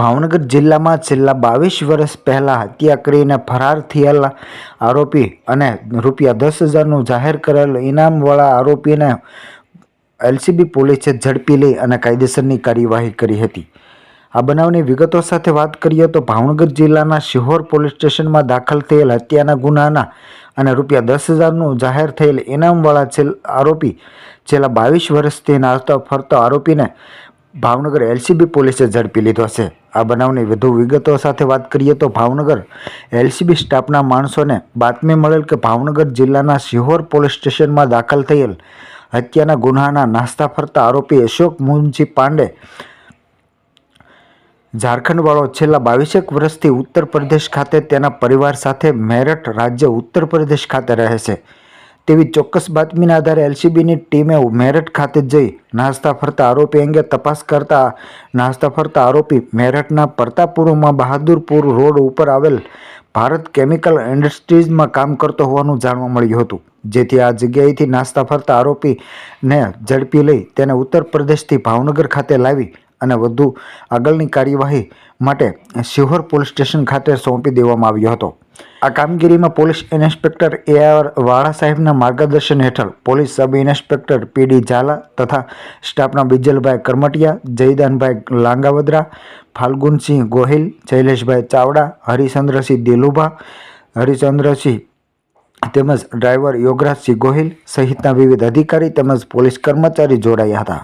ભાવનગર જિલ્લામાં છેલ્લા બાવીસ વર્ષ પહેલાં હત્યા કરીને ફરાર થયેલા આરોપી અને રૂપિયા દસ હજારનું જાહેર કરેલ ઇનામવાળા આરોપીને એલસીબી પોલીસે ઝડપી લઈ અને કાયદેસરની કાર્યવાહી કરી હતી. આ બનાવની વિગતો સાથે વાત કરીએ તો ભાવનગર જિલ્લાના શિહોર પોલીસ સ્ટેશનમાં દાખલ થયેલ હત્યાના ગુનાના અને રૂપિયા દસ હજારનું જાહેર થયેલ ઇનામવાળા છેલ્લા આરોપી છેલ્લા બાવીસ વર્ષથી નાસ્તો ફરતો આરોપીને ભાવનગર એલસીબી પોલીસે ઝડપી લીધો છે આ બનાવની વધુ વિગતો સાથે વાત કરીએ તો ભાવનગર એલસીબી સ્ટાફના માણસોને બાતમી મળેલ કે ભાવનગર જિલ્લાના સિહોર પોલીસ સ્ટેશનમાં દાખલ થયેલ હત્યાના ગુન્હાના નાસ્તા ફરતા આરોપી અશોક મુનજી પાંડે ઝારખંડવાળો છેલ્લા બાવીસેક વર્ષથી ઉત્તર પ્રદેશ ખાતે તેના પરિવાર સાથે મેરઠ રાજ્ય ઉત્તર પ્રદેશ ખાતે રહે છે. તેવી ચોક્કસ બાતમીના આધારે એલસીબીની ટીમે મેરઠ ખાતે જઈ નાસ્તા ફરતા આરોપી અંગે તપાસ કરતા નાસ્તા ફરતા આરોપી મેરઠના પરતાપુરમાં બહાદુરપુર રોડ ઉપર આવેલ ભારત કેમિકલ ઇન્ડસ્ટ્રીઝમાં કામ કરતો હોવાનું જાણવા મળ્યું હતું. જેથી આ જગ્યાએથી નાસ્તા ફરતા આરોપીને ઝડપી લઈ તેને ઉત્તર પ્રદેશથી ભાવનગર ખાતે લાવી અને વધુ આગળની કાર્યવાહી માટે શિહોર પોલીસ સ્ટેશન ખાતે સોંપી દેવામાં આવ્યો હતો. આ કામગીરીમાં પોલીસ ઇન્સ્પેક્ટર એ આર વાળા સાહેબના માર્ગદર્શન હેઠળ police sub inspector P D Jhala તથા સ્ટાફના બિજલભાઈ કરમટિયા, જયદાનભાઈ લાંગાવદરા, ફાલ્ગુનસિંહ ગોહિલ, શૈલેષભાઈ ચાવડા, હરિચંદ્રસિંહ દિલુભા, હરિચંદ્રસિંહ તેમજ ડ્રાઈવર યોગરાજસિંહ ગોહિલ સહિતના વિવિધ અધિકારી તેમજ પોલીસ કર્મચારી જોડાયા હતા.